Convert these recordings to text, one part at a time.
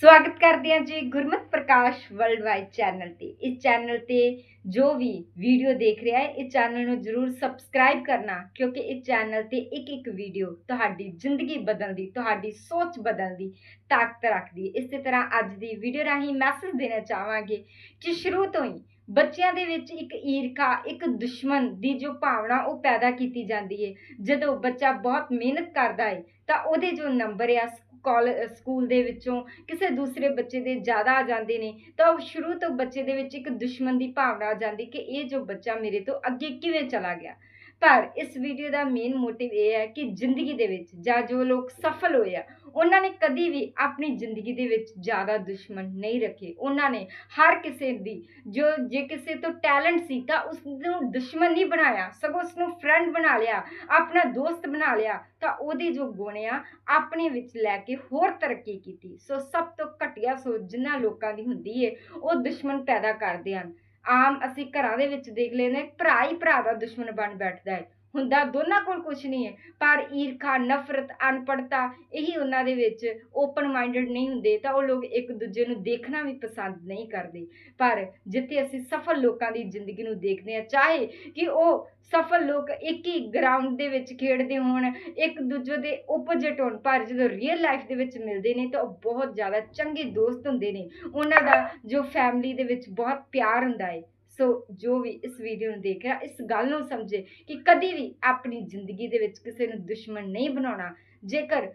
ਸਵਾਗਤ ਕਰਦੇ ਹਾਂ ਜੀ Gurmat Prakash world wide channel ਤੇ। ਇਸ ਚੈਨਲ ਤੇ ਜੋ ਵੀ ਵੀਡੀਓ ਦੇਖ ਰਿਹਾ ਹੈ, ਇਸ ਚੈਨਲ ਨੂੰ ਜਰੂਰ ਸਬਸਕ੍ਰਾਈਬ ਕਰਨਾ, ਕਿਉਂਕਿ ਇਸ ਚੈਨਲ ਤੇ ਇੱਕ ਇੱਕ ਵੀਡੀਓ ਤੁਹਾਡੀ ਜ਼ਿੰਦਗੀ ਬਦਲਦੀ, ਤੁਹਾਡੀ ਸੋਚ ਬਦਲਣ ਦੀ ਤਾਕਤ ਰੱਖਦੀ ਇਸੇ ਤਰ੍ਹਾਂ ਅੱਜ ਦੀ ਵੀਡੀਓ ਰਾਹੀਂ ਮੈਸੇਜ ਦੇਣਾ ਚਾਹਾਂਗੇ ਕਿ ਸ਼ੁਰੂ ਤੋਂ ਹੀ ਬੱਚਿਆਂ ਦੇ ਵਿੱਚ ਇੱਕ ਈਰਖਾ, ਇੱਕ ਦੁਸ਼ਮਣ ਦੀ ਜੋ ਭਾਵਨਾ ਉਹ ਪੈਦਾ ਕੀਤੀ ਜਾਂਦੀ ਹੈ। ਜਦੋਂ ਬੱਚਾ ਬਹੁਤ ਮਿਹਨਤ ਕਰਦਾ ਹੈ, ਤਾਂ ਉਹਦੇ ਜੋ ਨੰਬਰ ਆ ਕਾਲਜ ਸਕੂਲ ਦੇ ਵਿੱਚੋਂ ਕਿਸੇ ਦੂਸਰੇ ਬੱਚੇ ਦੇ ਜ਼ਿਆਦਾ ਆ ਜਾਂਦੇ ਨੇ, ਤਾਂ ਉਹ ਸ਼ੁਰੂ ਤੋਂ ਬੱਚੇ ਦੇ ਵਿੱਚ ਇੱਕ ਦੁਸ਼ਮਣ ਦੀ ਭਾਵਨਾ ਆ ਜਾਂਦੀ ਕਿ ਇਹ ਜੋ ਬੱਚਾ ਮੇਰੇ ਤੋਂ ਅੱਗੇ ਕਿਵੇਂ ਚਲਾ ਗਿਆ। ਪਰ ਇਸ ਵੀਡੀਓ ਦਾ ਮੇਨ ਮੋਟਿਵ ਇਹ ਹੈ ਕਿ ਜ਼ਿੰਦਗੀ ਦੇ ਵਿੱਚ ਜਾਂ ਜੋ ਲੋਕ ਸਫਲ ਹੋਏ ਆ ਉਹਨਾਂ ਨੇ ਕਦੀ ਵੀ ਆਪਣੀ ਜ਼ਿੰਦਗੀ ਦੇ ਵਿੱਚ ਜ਼ਿਆਦਾ ਦੁਸ਼ਮਣ ਨਹੀਂ ਰੱਖੇ। ਉਹਨਾਂ ਨੇ ਹਰ ਕਿਸੇ ਦੀ, ਜੋ, ਜੇ ਕਿਸੇ ਤੋਂ ਟੈਲੈਂਟ ਸੀ ਤਾਂ ਉਸ ਨੂੰ ਦੁਸ਼ਮਣ ਨਹੀਂ ਬਣਾਇਆ, ਸਗੋਂ ਉਸ ਨੂੰ ਫਰੈਂਡ ਬਣਾ ਲਿਆ, ਆਪਣਾ ਦੋਸਤ ਬਣਾ ਲਿਆ, ਤਾਂ ਉਹਦੇ ਜੋ ਗੁਣ ਆ, ਆਪਣੇ ਵਿੱਚ ਲੈ ਕੇ ਹੋਰ ਤਰੱਕੀ ਕੀਤੀ। ਸੋ ਸਭ ਤੋਂ ਘਟੀਆ ਸੋਚ ਜਿਨ੍ਹਾਂ ਲੋਕਾਂ ਦੀ ਹੁੰਦੀ ਏ, ਉਹ ਦੁਸ਼ਮਣ ਪੈਦਾ ਕਰਦੇ ਹਨ। ਆਮ ਅਸੀਂ ਘਰਾਂ ਦੇ ਵਿੱਚ ਦੇਖ ਲੈਂਦੇ ਭਰਾ ਹੀ ਭਰਾ ਦਾ ਦੁਸ਼ਮਣ ਬਣ ਬੈਠਦਾ ਹੈ ਹੁੰਦਾ, ਦੋਨਾਂ ਕੋਲ ਕੁਝ ਨਹੀਂ ਹੈ। ਪਰ ਈਰਖਾ, ਨਫ਼ਰਤ ਅਨਪੜਤਾ ਇਹੀ ਉਹਨਾਂ ਦੇ ਵਿੱਚ ਓਪਨ ਮਾਈਂਡਡ ਨਹੀਂ ਹੁੰਦੇ, ਤਾਂ ਉਹ ਲੋਕ ਇੱਕ ਦੂਜੇ ਨੂੰ ਦੇਖਣਾ ਵੀ ਪਸੰਦ ਨਹੀਂ ਕਰਦੇ। ਪਰ ਜਿੱਥੇ ਅਸੀਂ ਸਫਲ ਲੋਕਾਂ ਦੀ ਜ਼ਿੰਦਗੀ ਨੂੰ ਦੇਖਦੇ ਹਾਂ, ਚਾਹੇ ਕਿ ਉਹ ਸਫਲ ਲੋਕ ਇੱਕ ਹੀ ਗਰਾਊਂਡ ਦੇ ਵਿੱਚ ਖੇਡਦੇ ਹੋਣ, ਇੱਕ ਦੂਜੇ ਦੇ ਆਪੋਜ਼ਿਟ ਹੋਣ, ਪਰ ਜਦੋਂ ਰੀਅਲ ਲਾਈਫ ਦੇ ਵਿੱਚ ਮਿਲਦੇ ਨੇ, ਤਾਂ ਉਹ ਬਹੁਤ ਜ਼ਿਆਦਾ ਚੰਗੇ ਦੋਸਤ ਹੁੰਦੇ ਨੇ। ਉਹਨਾਂ ਦਾ ਜੋ ਫੈਮਿਲੀ ਦੇ ਵਿੱਚ ਬਹੁਤ ਪਿਆਰ ਹੁੰਦਾ ਹੈ। ਸੋ ਜੋ ਵੀ ਇਸ ਵੀਡੀਓ ਨੂੰ ਦੇਖ ਰਿਹਾ, ਇਸ ਗੱਲ ਨੂੰ ਸਮਝੇ ਕਿ ਕਦੀ ਵੀ ਆਪਣੀ ਜ਼ਿੰਦਗੀ ਦੇ ਵਿੱਚ ਕਿਸੇ ਨੂੰ ਦੁਸ਼ਮਣ ਨਹੀਂ ਬਣਾਉਣਾ। ਜੇਕਰ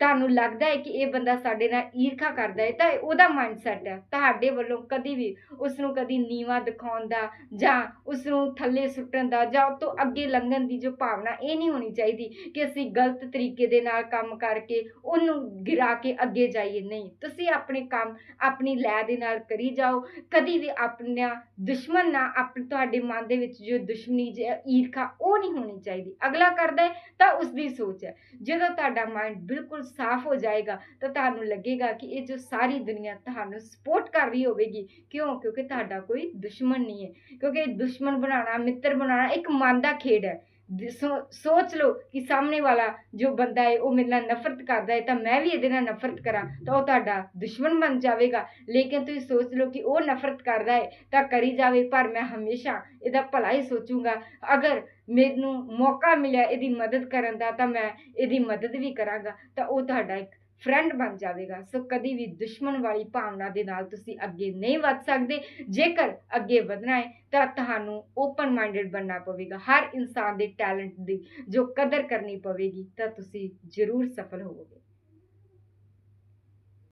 ਤੁਹਾਨੂੰ ਲੱਗਦਾ ਹੈ ਕਿ ਇਹ ਬੰਦਾ ਸਾਡੇ ਨਾਲ ਈਰਖਾ ਕਰਦਾ ਹੈ, ਤਾਂ ਇਹ ਉਹਦਾ ਮਾਈਂਡਸੈਟ ਹੈ। ਤੁਹਾਡੇ ਵੱਲੋਂ ਕਦੀ ਵੀ ਉਸ ਨੂੰ ਕਦੀ ਨੀਵਾ ਦਿਖਾਉਣ ਦਾ ਜਾਂ ਉਸ ਨੂੰ ਥੱਲੇ ਸੁੱਟਣ ਦਾ ਜਾਂ ਉਹ ਤੋਂ ਅੱਗੇ ਲੰਘਣ ਦੀ ਜੋ ਭਾਵਨਾ ਇਹ ਨਹੀਂ ਹੋਣੀ ਚਾਹੀਦੀ ਕਿ ਅਸੀਂ ਗਲਤ ਤਰੀਕੇ ਦੇ ਨਾਲ ਕੰਮ ਕਰਕੇ ਉਹਨੂੰ ਗਿਰਾ ਕੇ ਅੱਗੇ ਜਾਈਏ। ਨਹੀਂ, ਤੁਸੀਂ ਆਪਣੇ ਕੰਮ ਆਪਣੀ ਲੈ ਦੇ ਨਾਲ ਕਰੀ ਜਾਓ। ਕਦੀ ਵੀ ਆਪਣਾ ਦੁਸ਼ਮਣ ਨਾ ਆਪਣੇ ਤੁਹਾਡੇ ਮਨ ਦੇ ਵਿੱਚ ਜੋ ਦੁਸ਼ਮਣੀ ਜੇ ਈਰਖਾ ਉਹ ਨਹੀਂ ਹੋਣੀ ਚਾਹੀਦੀ। ਅਗਲਾ ਕਰਦਾ ਹੈ ਤਾਂ ਉਸ ਦੀ ਸੋਚ ਹੈ। ਜਦੋਂ ਤੁਹਾਡਾ ਮਾਈਂਡ ਬਿਲਕੁਲ ਸਾਫ਼ ਹੋ ਜਾਏਗਾ, ਤਾਂ ਤੁਹਾਨੂੰ ਲੱਗੇਗਾ ਕਿ ਇਹ ਜੋ ਸਾਰੀ ਦੁਨੀਆ ਤੁਹਾਨੂੰ ਸਪੋਰਟ ਕਰ ਰਹੀ ਹੋਵੇਗੀ। ਕਿਉਂ? ਕਿਉਂਕਿ ਤੁਹਾਡਾ ਕੋਈ ਦੁਸ਼ਮਣ ਨਹੀਂ ਹੈ। ਕਿਉਂਕਿ ਦੁਸ਼ਮਣ ਬਣਾਉਣਾ, ਮਿੱਤਰ ਬਣਾਉਣਾ ਇੱਕ ਮਨ ਦਾ ਖੇਡ ਹੈ। ਸੋਚ ਲਓ ਕਿ ਸਾਹਮਣੇ ਵਾਲਾ ਜੋ ਬੰਦਾ ਹੈ, ਉਹ ਮੇਰੇ ਨਾਲ ਨਫ਼ਰਤ ਕਰਦਾ ਹੈ, ਤਾਂ ਮੈਂ ਵੀ ਇਹਦੇ ਨਾਲ ਨਫ਼ਰਤ ਕਰਾਂ, ਤਾਂ ਉਹ ਤੁਹਾਡਾ ਦੁਸ਼ਮਣ ਬਣ ਜਾਵੇਗਾ। ਲੇਕਿਨ ਤੁਸੀਂ ਸੋਚ ਲਓ ਕਿ ਉਹ ਨਫ਼ਰਤ ਕਰਦਾ ਹੈ, ਤਾਂ ਕਰੀ ਜਾਵੇ, ਪਰ ਮੈਂ ਹਮੇਸ਼ਾ ਇਹਦਾ ਭਲਾ ਹੀ ਸੋਚੂੰਗਾ। ਅਗਰ ਮੈਨੂੰ ਮੌਕਾ ਮਿਲਿਆ ਇਹਦੀ ਮਦਦ ਕਰਨ ਦਾ, ਤਾਂ ਮੈਂ ਇਹਦੀ ਮਦਦ ਵੀ ਕਰਾਂਗਾ। ਤਾਂ ਉਹ ਤੁਹਾਡਾ ਇੱਕ ਫਰੈਂਡ ਬਣ ਜਾਵੇਗਾ। ਸੋ ਕਦੀ ਵੀ ਦੁਸ਼ਮਣ ਵਾਲੀ ਭਾਵਨਾ ਦੇ ਨਾਲ ਤੁਸੀਂ ਅੱਗੇ ਨਹੀਂ ਵੱਧ ਸਕਦੇ। ਜੇਕਰ ਅੱਗੇ ਵਧਣਾ ਹੈ, ਤਾਂ ਤੁਹਾਨੂੰ ਓਪਨ ਮਾਈਂਡਡ ਬਣਨਾ ਪਵੇਗਾ। ਹਰ ਇਨਸਾਨ ਦੇ ਟੈਲੈਂਟ ਦੀ ਜੋ ਕਦਰ ਕਰਨੀ ਪਵੇਗੀ, ਤਾਂ ਤੁਸੀਂ ਜ਼ਰੂਰ ਸਫਲ ਹੋਵੋਗੇ।